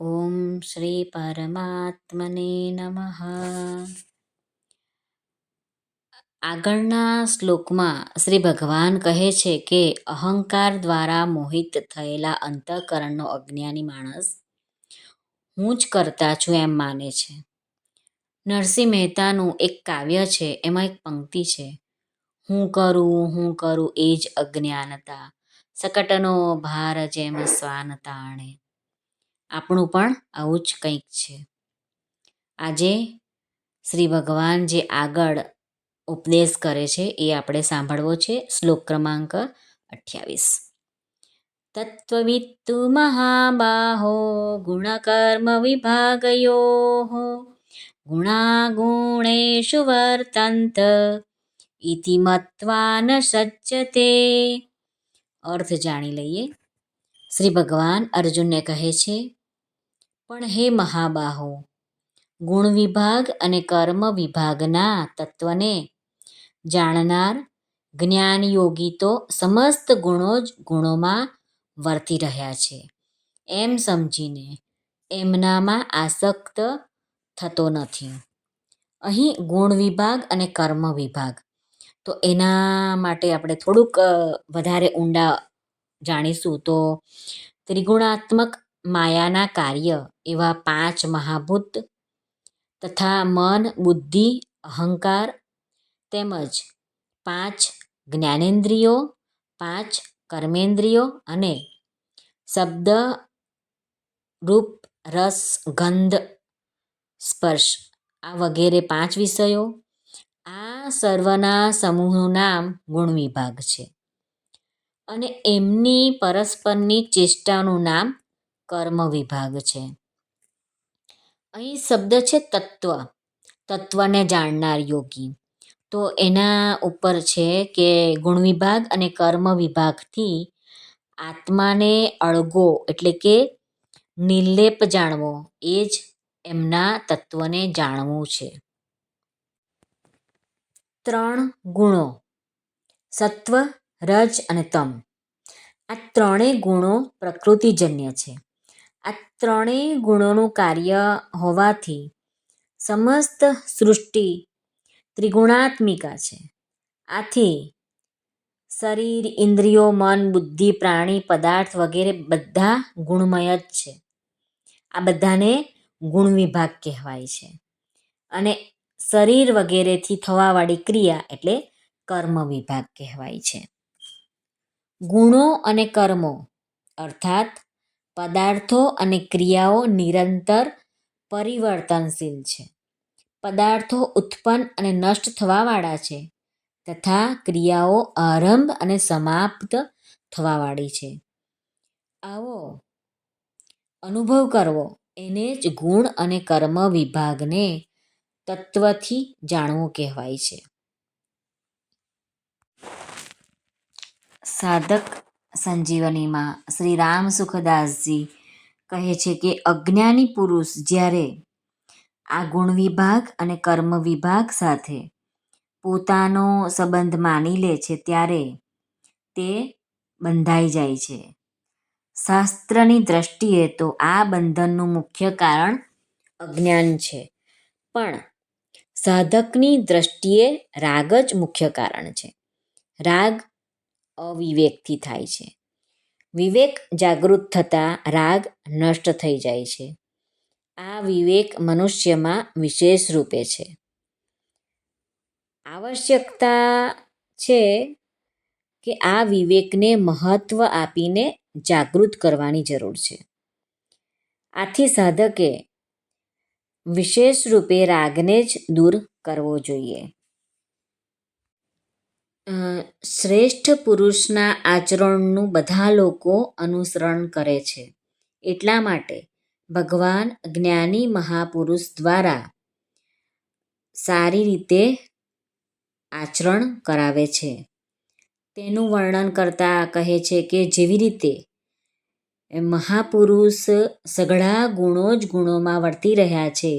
ઓમ શ્રી પરમાત્મને નમઃ આગળના શ્લોકમાં શ્રી ભગવાન કહે છે કે, અહંકાર દ્વારા મોહિત થયેલા અંતઃકરણનો અજ્ઞાની માણસ હું જ કરતા છું એમ માને છે. નરસિંહ મહેતાનું એક કાવ્ય છે, એમાં એક પંક્તિ છે, હું કરું હું કરું એ જ અજ્ઞાનતા, સકટનો ભાર જેમ શ્વાન તાણે આપણું પણ આવું જ કંઈક છે. આજે શ્રી ભગવાન જે આગળ ઉપદેશ કરે છે એ આપણે સાંભળવો છે શ્લોક ક્રમાંક અઠ્યાવીસ. તત્વવિત્તુ મહાબાહો ગુણકર્મ વિભાગયો ગુણાગુણેશુ વર્તંત ઇતિ મત્વા ન સજ્જતે. અર્થ જાણી લઈએ. શ્રી ભગવાન અર્જુનને કહે છે પણ હે મહાબાહો ગુણ વિભાગ અને કર્મ વિભાગના તત્વને જાણનાર જ્ઞાનયોગી તો સમસ્ત ગુણો જ ગુણોમાં વર્તી રહ્યા છે. એમ સમજીને એમનામાં આસક્ત થતો નથી. અહીં ગુણ વિભાગ અને કર્મ વિભાગ. તો એના માટે આપણે થોડુંક વધારે ઊંડા જાણીશું તો ત્રિગુણાત્મક માયાના કાર્ય એવા પાંચ મહાભૂત તથા મન, બુદ્ધિ, અહંકાર તેમજ પાંચ જ્ઞાનેન્દ્રિયો, પાંચ કર્મેન્દ્રિયો અને શબ્દ રૂપ, રસ, ગંધ, સ્પર્શ આ વગેરે પાંચ વિષયો આ સર્વના સમૂહનું નામ ગુણ વિભાગ છે. અને એમની પરસ્પરની ચેષ્ટાનું નામ કર્મ વિભાગ છે. અહીં શબ્દ છે તત્વ. તત્વને જાણનાર યોગી. તો એના ઉપર છે કે ગુણ વિભાગ અને કર્મ વિભાગથી આત્માને અળગો એટલે કે નિર્લેપ જાણવો, એ જ એમના તત્વને જાણવું છે. ત્રણ ગુણો. સત્વ, રજ અને તમ. આ ત્રણેય ગુણો પ્રકૃતિજન્ય છે. આ ત્રણેય ગુણોનું કાર્ય હોવાથી સમસ્ત સૃષ્ટિ ત્રિગુણાત્મિકા છે. આથી શરીર, ઇન્દ્રિયો, મન, બુદ્ધિ, પ્રાણી, પદાર્થ વગેરે બધા ગુણમય જ છે. આ બધાને ગુણ વિભાગ કહેવાય છે. અને શરીર વગેરેથી થવાવાળી ક્રિયા એટલે કર્મ વિભાગ કહેવાય છે. ગુણો અને કર્મો, અર્થાત પદાર્થો અને ક્રિયાઓ નિરંતર પરિવર્તનશીલ છે. પદાર્થો ઉત્પન્ન અને નષ્ટ થવાવાળા છે તથા ક્રિયાઓ આરંભ અને સમાપ્ત થવાવાળી છે. આવો. અનુભવ કરવો. એને જ ગુણ અને કર્મ વિભાગને તત્વથી જાણવું કહેવાય છે. સાધક સંજીવનીમાં શ્રી રામ સુખદાસજી કહે છે કે અજ્ઞાની પુરુષ જ્યારે આ ગુણ વિભાગ અને કર્મ વિભાગ સાથે પોતાનો સંબંધ માની લે છે ત્યારે તે બંધાઈ જાય છે. શાસ્ત્રની દ્રષ્ટિએ તો આ બંધનનું મુખ્ય કારણ અજ્ઞાન છે, પણ સાધકની દ્રષ્ટિએ રાગ જ મુખ્ય કારણ છે. રાગ અવિવેકથી થાય છે. વિવેક જાગૃત થતાં રાગ નષ્ટ થઈ જાય છે. આ વિવેક મનુષ્યમાં વિશેષ રૂપે છે. આવશ્યકતા છે કે આ વિવેકને મહત્ત્વ આપીને જાગૃત કરવાની જરૂર છે. આથી સાધકે વિશેષ રૂપે રાગને જ દૂર કરવો જોઈએ. શ્રેષ્ઠ પુરુષના આચરણનું બધા લોકો અનુસરણ કરે છે. એટલા માટે ભગવાન જ્ઞાની મહાપુરુષ દ્વારા સારી રીતે આચરણ કરાવે છે. તેનું વર્ણન કરતાં કહે છે કે જેવી રીતે મહાપુરુષ સઘળા ગુણો જ ગુણોમાં વર્તી રહ્યા છે,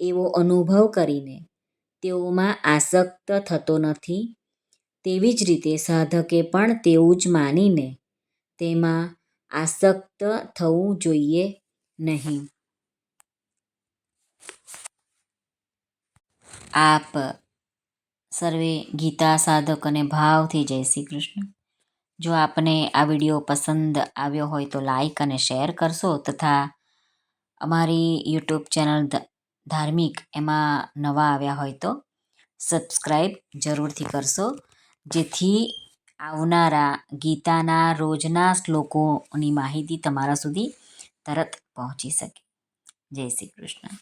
એવો અનુભવ કરીને તેઓમાં આસક્ત થતો નથી. તેવી જ રીતે સાધકે પણ તેવું જ માનીને તેમાં આસક્ત થવું જોઈએ નહીં. આપ સર્વે ગીતા સાધક અને ભાવથી જય શ્રી કૃષ્ણ. જો આપને આ વીડિયો પસંદ આવ્યો હોય તો લાઈક અને શેર કરશો તથા અમારી યુટ્યુબ ચેનલ ધાર્મિક એમાં નવા આવ્યા હોય તો સબસ્ક્રાઈબ જરૂરથી કરશો. જેથી આવનારા ગીતાના રોજના શ્લોકોની માહિતી તમારા સુધી તરત પહોંચી શકે. જય શ્રી કૃષ્ણ.